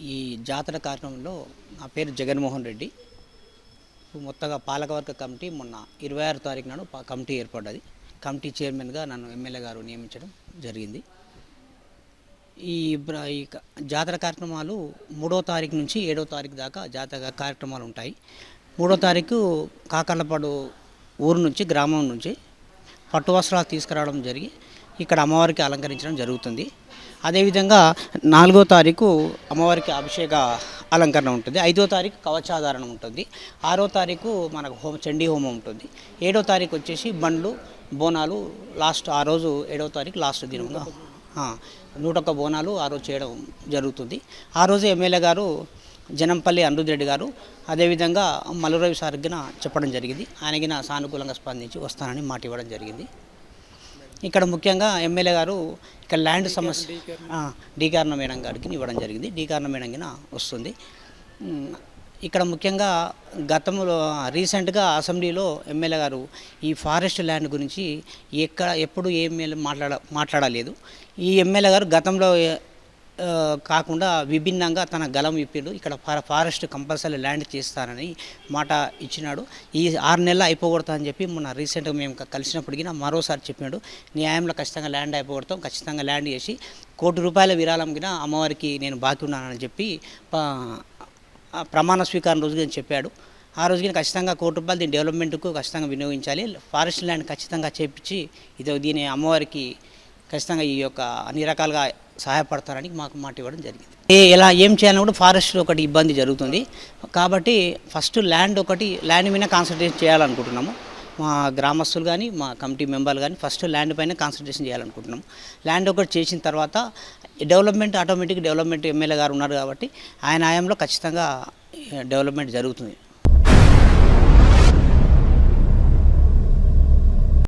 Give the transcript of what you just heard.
ఈ జాతర కార్యక్రమంలో నా పేరు జగన్మోహన్ రెడ్డి. మొత్తగా పాలకవర్గ కమిటీ మొన్న ఇరవై ఆరు తారీఖు నాడు కమిటీ ఏర్పడ్డది. కమిటీ చైర్మన్గా నన్ను ఎమ్మెల్యే గారు నియమించడం జరిగింది. ఈ జాతర కార్యక్రమాలు మూడో తారీఖు నుంచి ఏడో తారీఖు దాకా జాతర కార్యక్రమాలు ఉంటాయి. మూడో తారీఖు కాకర్లపాడు ఊరు నుంచి గ్రామం నుంచి పట్టు వస్త్రాలు తీసుకురావడం జరిగి ఇక్కడ అమ్మవారికి అలంకరించడం జరుగుతుంది. అదేవిధంగా నాలుగో తారీఖు అమ్మవారికి అభిషేక అలంకరణ ఉంటుంది. ఐదో తారీఖు కవచాధారణ ఉంటుంది. ఆరో తారీఖు మనకు హోమ చండీ హోమం ఉంటుంది. ఏడో తారీఖు వచ్చేసి బండ్లు బోనాలు లాస్ట్ ఆ రోజు ఏడో తారీఖు లాస్ట్ దినంగా నూటొక్క బోనాలు ఆ రోజు చేయడం జరుగుతుంది. ఆ రోజు ఎమ్మెల్యే గారు జనంపల్లి అనిరుద్ రెడ్డి గారు అదేవిధంగా మల్లురవి సార్గిన చెప్పడం జరిగింది. ఆయనగిన సానుకూలంగా స్పందించి వస్తానని మాట ఇవ్వడం జరిగింది. ఇక్కడ ముఖ్యంగా ఎమ్మెల్యే గారు ఇక్కడ ల్యాండ్ సమస్య డీకారణ మేడం గారికి ఇవ్వడం జరిగింది. డీకారణ మేడం వస్తుంది. ఇక్కడ ముఖ్యంగా గతంలో రీసెంట్గా అసెంబ్లీలో ఎమ్మెల్యే గారు ఈ ఫారెస్ట్ ల్యాండ్ గురించి ఎక్కడ ఎప్పుడు ఏం మాట్లాడ మాట్లాడలేదు. ఈ ఎమ్మెల్యే గారు గతంలో కాకుండా విభిన్నంగా తన గలం ఇప్పిండు ఇక్కడ ఫారెస్ట్ కంపల్సరీ ల్యాండ్ చేస్తానని మాట ఇచ్చినాడు. ఈ ఆరు నెలలు అయిపోగొడతా అని చెప్పి మొన్న రీసెంట్గా మేము కలిసినప్పటికీ మరోసారి చెప్పినాడు. న్యాయంలో ఖచ్చితంగా ల్యాండ్ అయిపోగొడతాం. ఖచ్చితంగా ల్యాండ్ చేసి కోటి రూపాయల విరాళం కింద అమ్మవారికి నేను బాకీ ఉన్నానని చెప్పి ప్రమాణ స్వీకారం రోజు చెప్పాడు. ఆ రోజుకి ఖచ్చితంగా కోటి రూపాయలు దీని డెవలప్మెంట్కు ఖచ్చితంగా వినియోగించాలి. ఫారెస్ట్ ల్యాండ్ ఖచ్చితంగా చేపించి ఇది దీని అమ్మవారికి ఖచ్చితంగా ఈ యొక్క అన్ని రకాలుగా సహాయపడతారని మాకు మాట ఇవ్వడం జరిగింది. ఏ ఎలా ఏం చేయాలని కూడా ఫారెస్ట్ ఒకటి ఇబ్బంది జరుగుతుంది. కాబట్టి ఫస్ట్ ల్యాండ్ ఒకటి ల్యాండ్ మీద కాన్సన్ట్రేట్ చేయాలనుకుంటున్నాము. మా గ్రామస్తులు కానీ మా కమిటీ మెంబర్లు కానీ ఫస్ట్ ల్యాండ్ పైన కాన్సన్ట్రేషన్ చేయాలనుకుంటున్నాం. ల్యాండ్ ఒకటి చేసిన తర్వాత డెవలప్మెంట్ ఆటోమేటిక్ డెవలప్మెంట్ ఎమ్మెల్యే గారు ఉన్నారు కాబట్టి ఆయన ఆయంలో ఖచ్చితంగా డెవలప్మెంట్ జరుగుతుంది.